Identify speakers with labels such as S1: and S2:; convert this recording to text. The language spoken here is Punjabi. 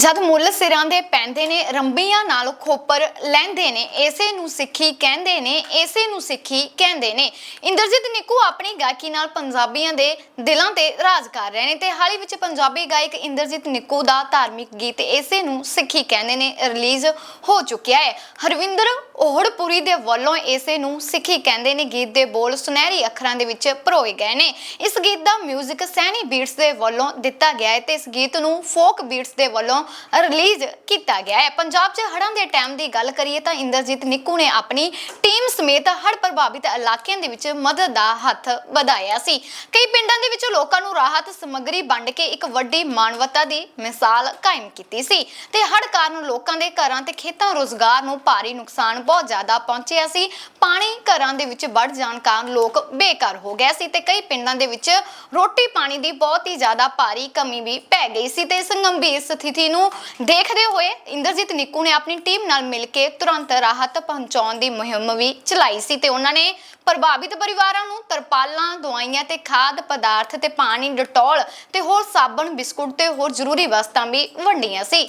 S1: ਜਦ ਮੁੱਲ ਸਿਰਾਂ ਦੇ ਪੈਂਦੇ ਨੇ, ਰੰਬੀਆਂ ਨਾਲ ਖੋਪਰ ਲੈਂਦੇ ਨੇ, ਇਸੇ ਨੂੰ ਸਿੱਖੀ ਕਹਿੰਦੇ ਨੇ, ਇਸੇ ਨੂੰ ਸਿੱਖੀ ਕਹਿੰਦੇ ਨੇ। ਇੰਦਰਜੀਤ ਨਿੱਕੂ ਆਪਣੀ ਗਾਇਕੀ ਨਾਲ ਪੰਜਾਬੀਆਂ ਦੇ ਦਿਲਾਂ ਤੇ ਰਾਜ ਕਰ ਰਹੇ ਨੇ ਤੇ ਹਾਲ ਹੀ ਵਿੱਚ ਪੰਜਾਬੀ ਗਾਇਕ ਇੰਦਰਜੀਤ ਨਿੱਕੂ ਦਾ ਧਾਰਮਿਕ ਗੀਤ ਇਸੇ ਨੂੰ ਸਿੱਖੀ ਕਹਿੰਦੇ ਨੇ ਰਿਲੀਜ਼ ਹੋ ਚੁੱਕਿਆ ਹੈ। ਹਰਵਿੰਦਰ ਓਹੜਪੁਰੀ ਦੇ ਵੱਲੋਂ ਇਸੇ ਨੂੰ ਸਿੱਖੀ ਕਹਿੰਦੇ ਨੇ, ਗੀਤ ਦੇ ਬੋਲ ਸੁਨਹਿਰੀ ਅੱਖਰਾਂ ਦੇ ਵਿੱਚ ਪਰੋਏ ਗਏ ਨੇ। ਇਸ ਗੀਤ ਦਾ 뮤직 ਸੈਣੀ ਬੀਟਸ ਦੇ ਵੱਲੋਂ ਦਿੱਤਾ ਗਿਆ ਹੈ ਤੇ ਇਸ ਗੀਤ ਨੂੰ ਫੋਕ ਬੀਟਸ ਦੇ ਵੱਲੋਂ ਰਿਲੀਜ਼ ਕੀਤਾ ਗਿਆ ਹੈ। ਪੰਜਾਬ 'ਚ ਹੜ੍ਹਾਂ ਦੇ ਟਾਈਮ ਦੀ ਗੱਲ ਕਰੀਏ ਤਾਂ ਇੰਦਰਜੀਤ ਨਿੱਕੂ ਨੇ ਆਪਣੀ ਟੀਮ ਸਮੇਤ ਹੜ੍ਹ ਪ੍ਰਭਾਵਿਤ ਇਲਾਕਿਆਂ ਦੇ ਵਿੱਚ ਮਦਦ ਦਾ ਹੱਥ ਵਧਾਇਆ ਸੀ। ਕਈ ਪਿੰਡਾਂ ਦੇ ਵਿੱਚ ਲੋਕਾਂ ਨੂੰ ਰਾਹਤ ਸਮੱਗਰੀ ਵੰਡ ਕੇ ਇੱਕ ਵੱਡੀ ਮਾਨਵਤਾ ਦੀ ਮਿਸਾਲ ਕਾਇਮ ਕੀਤੀ ਸੀ ਤੇ ਹੜ੍ਹ ਕਾਰਨ ਲੋਕਾਂ ਦੇ ਘਰਾਂ ਤੇ ਖੇਤਾਂ ਰੋਜ਼ਗਾਰ ਨੂੰ ਭਾਰੀ ਨੁਕਸਾਨ ਬਹੁਤ ਜ਼ਿਆਦਾ ਪਹੁੰਚਿਆ ਸੀ। ਪਾਣੀ ਘਰਾਂ ਦੇ ਵਿੱਚ ਵੱਧ ਜਾਣ ਕਾਰਨ ਲੋਕ ਬੇਘਰ ਹੋ ਗਏ ਸੀ ਤੇ ਕਈ ਪਿੰਡਾਂ ਦੇ ਵਿੱਚ ਰੋਟੀ ਪਾਣੀ ਦੀ ਬਹੁਤ ਹੀ ਜ਼ਿਆਦਾ ਭਾਰੀ ਕਮੀ ਵੀ ਪੈ ਗਈ ਸੀ ਤੇ ਇਸ ਗੰਭੀਰ ਸਥਿਤੀ ਨੂੰ ਨੂੰ ਦੇਖਦੇ ਹੋਏ ਇੰਦਰਜੀਤ ਨਿੱਕੂ ਨੇ ਆਪਣੀ ਟੀਮ ਨਾਲ ਮਿਲ ਕੇ ਤੁਰੰਤ ਰਾਹਤ ਪਹੁੰਚਾਉਣ ਦੀ ਮੁਹਿੰਮ ਵੀ ਚਲਾਈ ਸੀ ਤੇ ਉਹਨਾਂ ਨੇ ਪ੍ਰਭਾਵਿਤ ਪਰਿਵਾਰਾਂ ਨੂੰ ਤਰਪਾਲਾਂ ਦਵਾਈਆਂ ਤੇ ਖਾਦ ਪਦਾਰਥ ਤੇ ਪਾਣੀ, ਡਟੋਲ ਤੇ ਹੋਰ ਸਾਬਣ, ਬਿਸਕੁਟ ਤੇ ਹੋਰ ਜ਼ਰੂਰੀ ਵਸਤਾਂ ਵੀ ਵੰਡੀਆਂ ਸੀ।